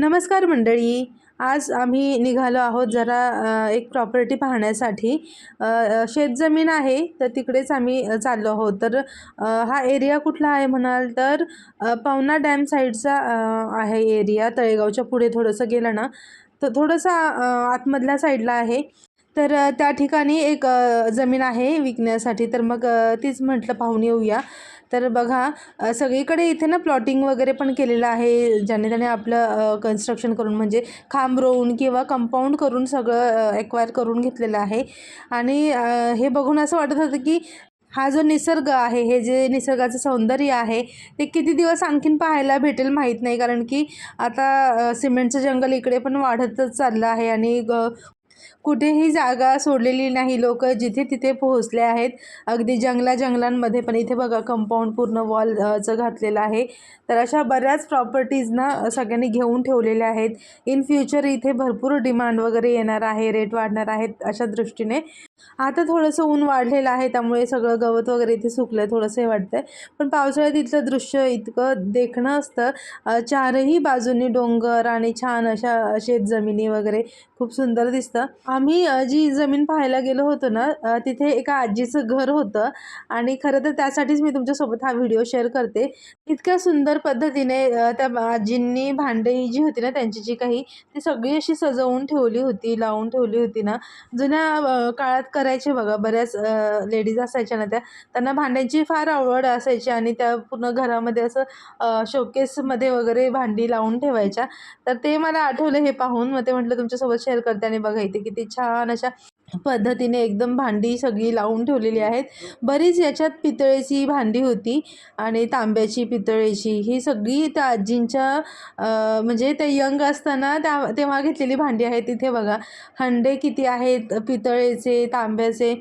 नमस्कार मंडळी. आज आम्ही निघालो आहोत जरा एक प्रॉपर्टी पाहण्यासाठी. शेतजमीन आहे तर तिकडेच आम्ही चाललो आहोत. तर हा एरिया कुठला आहे म्हणाल तर पवना डॅम साईडचा आहे एरिया तळेगावच्या पुढे थोडंसं गेलं ना तर थोडंसं आतमधल्या साईडला आहे. तर त्या ठिकाणी एक जमीन आहे विकण्यासाठी. तर मग तीच म्हटलं पाहून येऊया. तर बघा सगळीकडे इथे ना प्लॉटिंग वगैरे पण केलेलं आहे ज्याने त्याने आपलं कन्स्ट्रक्शन करून म्हणजे खांब रोवून किंवा कंपाऊंड करून सगळं एक्वायर करून घेतलेलं आहे. आणि हे बघून असं वाटत होतं की हा जो निसर्ग आहे हे जे निसर्गाचं सौंदर्य आहे ते किती दिवस आणखीन पाहायला भेटेल माहीत नाही. कारण की आता सिमेंटचं जंगल इकडे पण वाढतच चाललं आहे आणि ग कुठेही जागा सोडलेली नाही. लोक जिथे तिथे पोहोचले आहेत. अगदी जंगला जंगलांमध्ये पण इथे बघा कंपाऊंड पूर्ण वॉलचं घातलेलं आहे. तर अशा बऱ्याच प्रॉपर्टीजना सगळ्यांनी घेऊन ठेवलेल्या आहेत. इन फ्युचर इथे भरपूर डिमांड वगैरे येणार आहे रेट वाढणार आहेत अशा दृष्टीने. आता थोडंसं ऊन वाढलेलं आहे त्यामुळे सगळं गवत वगैरे इथे सुकलं आहे थोडंसं हे वाटतंय पण पावसाळ्यात इथलं दृश्य इतकं देखणं असतं. चारही बाजूनी डोंगर आणि छान अशा शेतजमिनी वगैरे खूप सुंदर दिसतं. आम्ही जी जमीन पाहायला गेलो होतो ना तिथे एका आजीचं घर होतं. आणि खरं तर त्यासाठीच मी तुमच्यासोबत हा व्हिडिओ शेअर करते. इतक्या सुंदर पद्धतीने त्या आजींनी भांडी जी होती ना त्यांची जी काही ती सगळी अशी सजवून ठेवली होती लावून ठेवली होती ना. जुन्या काळात करायचे बघा बऱ्याच लेडीज असायच्या ना त्या. त्यांना भांड्यांची फार आवड असायची आणि त्या पूर्ण घरामध्ये असं शोकेसमध्ये वगैरे भांडी लावून ठेवायच्या. तर ते मला आठवलं हे पाहून. मग ते म्हटलं तुमच्यासोबत शेअर करते आणि बघा इथे किती छान अशा पद्धतीने एकदम भांडी सगळी लावून ठेवलेली आहेत. बरीच याच्यात पितळेची भांडी होती आणि तांब्याची पितळेची ही सगळी त्या आजींच्या म्हणजे ते यंग असताना त्या तेव्हा घेतलेली भांडी आहेत तिथे बघा. हंडे किती आहेत पितळेचे तांब्याचे.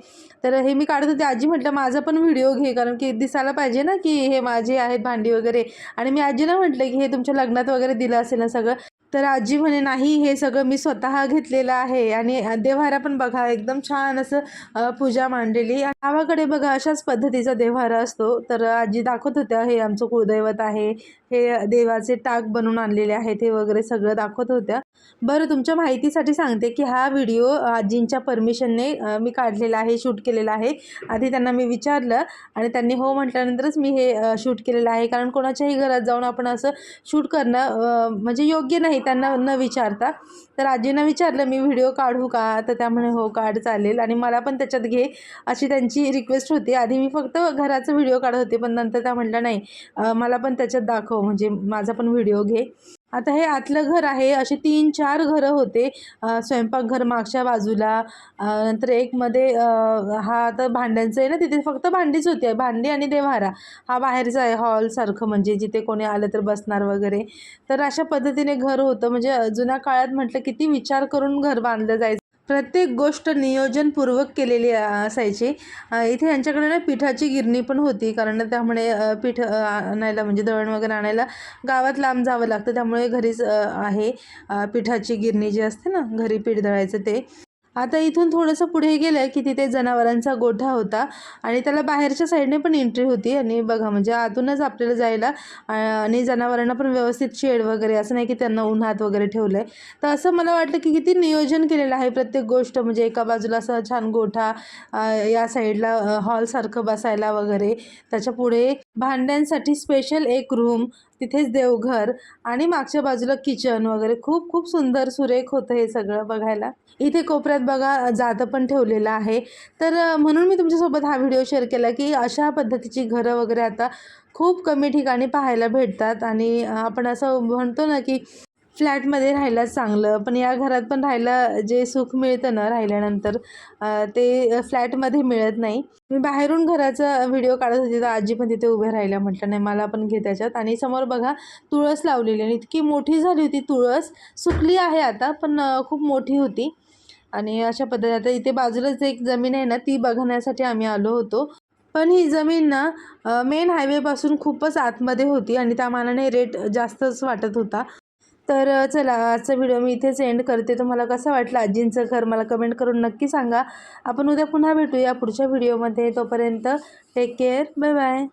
तर हे मी काढत होते. आजी म्हटलं माझा पण व्हिडिओ घे कारण की दिसायला पाहिजे ना की हे माझे आहेत भांडी वगैरे. आणि मी आजीला म्हटलं की हे तुमच्या लग्नात वगैरे दिलं असेल ना सगळं. तर आजी म्हणे नाही हे सगळं मी स्वतः घेतलेलं आहे. आणि देव्हारा पण बघा एकदम छान असं पूजा मांडलेली. गावाकडे बघा अशाच पद्धतीचा देव्हारा असतो. तर आजी दाखवत होत्या हे आमचं कुळदैवत आहे. हे देवाचे टाक बनवून आणलेले आहेत हे वगैरे सगळं दाखवत होत्या. बरं तुमच्या माहितीसाठी सांगते की हा व्हिडिओ आजींच्या परमिशनने मी काढलेला आहे शूट केलेला आहे. आधी त्यांना मी विचारलं आणि त्यांनी हो म्हटल्यानंतरच मी हे शूट केलेलं आहे. कारण कोणाच्याही घरात जाऊन आपण असं शूट करणं म्हणजे योग्य नाही त्यांना न विचारता. तर आजींना विचारलं मी व्हिडिओ काढू का? तर त्यामुळे हो काढ चालेल. आणि मला पण त्याच्यात घे अशी त्यांची रिक्वेस्ट होती. आधी मी फक्त घराचा व्हिडिओ काढत होते पण नंतर त्या म्हटलं नाही मला पण त्याच्यात दाखव. हो, म्हणजे माझा पण व्हिडिओ घे. आता हे आतलं घर आहे असे तीन चार घरं होते. स्वयंपाकघर मागच्या बाजूला. नंतर एक मध्ये हा आता भांड्यांचं आहे ना तिथे फक्त भांडीच होती. भांडी आणि देवहारा. हा बाहेरचा आहे हॉलसारखं म्हणजे जिथे कोणी आलं तर बसणार वगैरे. तर अशा पद्धतीने घर होतं. म्हणजे जुन्या काळात म्हटलं किती विचार करून घर बांधलं जायचं. प्रत्येक गोष्ट नियोजनपूर्वक केलेली असायची. इथे यांच्याकडे ना पिठाची गिरणी पण होती. कारण त्यामुळे पीठ आणायला म्हणजे दळण वगैरे आणायला गावात लांब जावं लागतं. त्यामुळे घरीच आहे पिठाची गिरणी जी असते ना घरी पीठ दळायचं ते. आता इथून थोडंसं पुढे गेलं की तिथे जनावरांचा गोठा होता आणि त्याला बाहेरच्या साईडने पण एंट्री होती. आणि बघा म्हणजे आतूनच आपल्याला जायला आणि जनावरांना पण व्यवस्थित शेड वगैरे असं नाही की त्यांना उन्हात वगैरे ठेवलं आहे तर असं मला वाटलं की किती नियोजन केलेलं आहे प्रत्येक गोष्ट. म्हणजे एका बाजूला असं छान गोठा या साईडला हॉलसारखं बसायला वगैरे. त्याच्या पुढे भांड्यांसाठी स्पेशल एक रूम तिथेच देवघर आणि मागच्या बाजूला किचन वगैरे. खूप खूप सुंदर सुरेख होतं हे सगळं बघायला. इथे कोपऱ्यात बघा जातं पण ठेवलेलं आहे. तर म्हणून मी तुमच्यासोबत हा व्हिडिओ शेअर केला की अशा पद्धतीची घरं वगैरे आता खूप कमी ठिकाणी पाहायला भेटतात आणि आपण असं म्हणतो ना की फ्लॅटमध्ये राहायला चांगलं. पण या घरात पण राहायला जे सुख मिळतं ना राहिल्यानंतर ते फ्लॅटमध्ये मिळत नाही. मी बाहेरून घराचा व्हिडिओ काढत होते तर आजी पण तिथे उभे राहिल्या. म्हटलं नाही मला पण घे त्याच्यात. आणि समोर बघा तुळस लावलेली आणि इतकी मोठी झाली होती तुळस. सुकली आहे आता पण खूप मोठी होती. आणि अशा पद्धतीने आता इथे बाजूलाच एक जमीन आहे ना ती बघण्यासाठी आम्ही आलो होतो. पण ही जमीन ना मेन हायवेपासून खूपच आतमध्ये होती आणि त्या मानाने रेट जास्तच वाटत होता. तर चला आजचा व्हिडिओ मी इथेच एंड करते. तुम्हाला कसं वाटलं आजींचं घर मला कमेंट करून नक्की सांगा. आपण उद्या पुन्हा भेटूया पुढच्या व्हिडिओमध्ये. तोपर्यंत टेक केअर बाय बाय